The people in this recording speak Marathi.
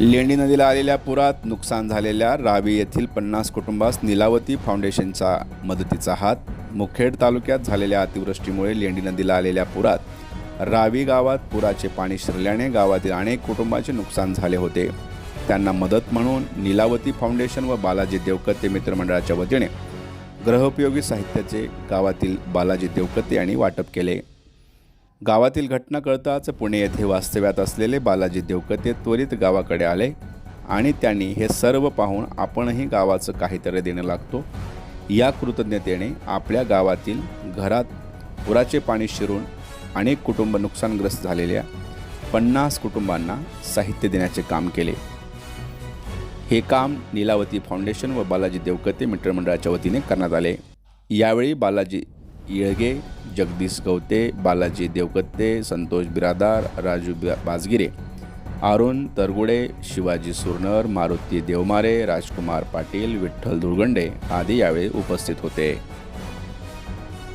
लेंडी नदीला आलेल्या पुरात नुकसान झालेल्या रावी येथील पन्नास कुटुंबास निलावती फाउंडेशनचा मदतीचा हात मुखेड तालुक्यात झालेल्या अतिवृष्टीमुळे लेंडी नदीला आलेल्या पुरात रावी गावात पुराचे पाणी शिरल्याने गावातील अनेक कुटुंबाचे नुकसान झाले होते. त्यांना मदत म्हणून निलावती फाउंडेशन व बालाजी देवकते मित्रमंडळाच्या वतीने ग्रहोपयोगी साहित्याचे गावातील बालाजी देवकते यांनी वाटप केले. गावातील घटना कळताच पुणे येथे वास्तव्यात असलेले बालाजी देवकते त्वरित गावाकडे आले आणि त्यांनी हे सर्व पाहून आपणही गावाचं काहीतरी देणं लागतो. या कृतज्ञतेने आपल्या गावातील घरात पुराचे पाणी शिरून अनेक कुटुंब नुकसानग्रस्त झालेल्या पन्नास कुटुंबांना साहित्य देण्याचे काम केले. हे काम नीलावती फाउंडेशन व बालाजी देवकते मित्रमंडळाच्या वतीने करण्यात आले. यावेळी बालाजी येळगे जगदीश गवते बालाजी देवकत्ते संतोष बिरादार राजू बाजगिरे आरुण तरगुडे शिवाजी सुरनर मारुती देवमारे राजकुमार पाटील विठ्ठल धुळगंडे आदी यावेळी उपस्थित होते.